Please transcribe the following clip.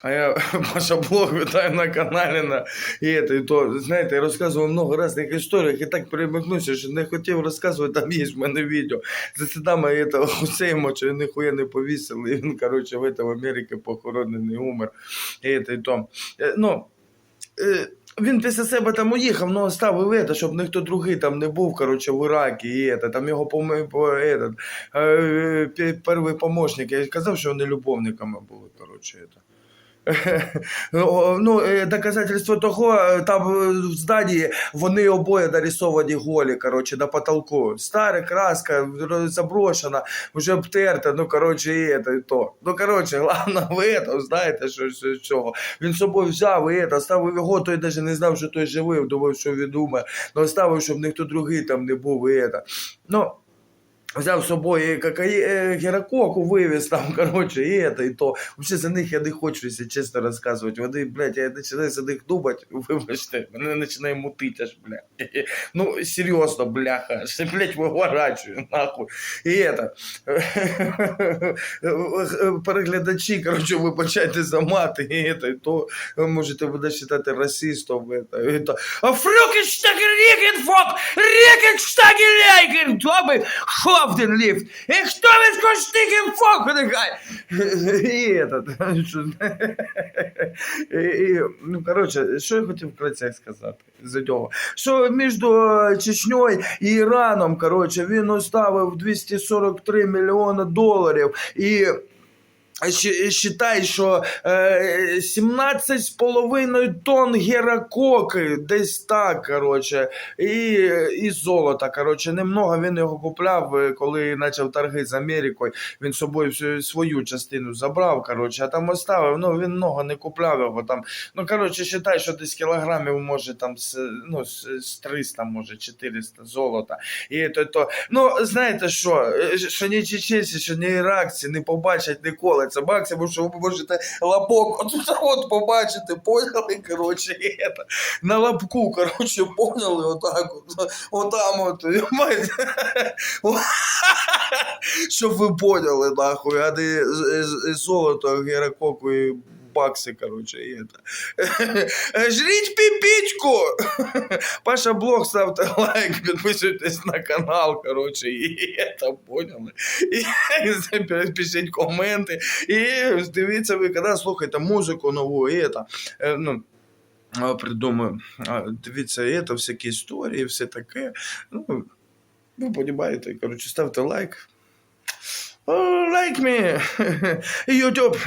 А я Паша Блог вітаю на каналі на і, это, і то, знаєте, я розказував много різних історій, і так перемикнувся, що не хотів розказувати, там є в мене відео. За цитами этого Хусейма, що ніхуя не повісили, і він, коротше, в, это, в Америці похоронений, умер. І, это, і то. Е, Ну, е, він після себе там уїхав, але оставив это, щоб ніхто другий там не був, коротше, в Іракі, і это, там його помо- по, этот, е, пе- перший помощник, я казав, що вони любовниками були, коротше, это. Ну, е, доказательство того, е, там е, в здании вони обоє нарисовані голі, короче, на потолку. Стара краска, р- заброшена, вже обтерта, ну, короче, і это, і то. Ну, короче, главное в этом, знаєте, що, що, чого. Він з собою взяв і это, ставив його, той навіть не знав, що той живий, думав, що він умер. Ну, ставив, щоб ніхто другий там не був, і это. Ну, Взяв з собою і кокаї... е, герококу вивіз там, коротше, і это, і то. Вообще за них я не хочу, якщо чесно розказувати. Вони, блядь, я починаю за них думати, вибачте, мене починає мутити аж, блядь. Ну, серйозно, бляха, аж, блядь, виворачую, нахуй. І это, переглядачі, коротше, вибачайте за мати, і это, і то ви можете буде вважати расистом, это, і то. А фрюкенштаген рікенфок, рікенштаген хофтен ліфт, і хто ви скоштикен фок, нехай. І этот, і, ну, коротше, що я хотів вкратце сказати за цього? Що між Чечньою і Іраном, коротше, він оставив 243 мільйони доларів і Считай, що е, 17,5 тонн геракоки, десь так, коротше, і, і золота, коротше, немного він його купляв, е, коли почав торги з Америкою, він собою всю свою частину забрав, коротше, а там оставив, ну, він много не купляв його там, ну, коротше, считай, що десь кілограмів, може, там, ну, з 300, може, 400 золота, і то, то, ну, знаєте що, е, що ні чеченці, що ні іракці не побачать ніколи. Це максимум, що ви можете лапок от, от побачити, поняли, коротше, это, на лапку, коротше, поняли, отак от, отам от, мать, Щоб ви поняли, нахуй, а не золото, геракоку і бакси, коротше, і это. Жріть піпічку! Паша Блог, ставте лайк, підписуйтесь на канал, коротше, і это, поняли? І пишіть коменти, і дивіться ви, коли слухаєте музику нову, і это, е, ну, а, придумаю, а, дивіться, і це всякі історії, все таке. Ну, ви розумієте, коротше, ставте лайк. Лайк me, YouTube.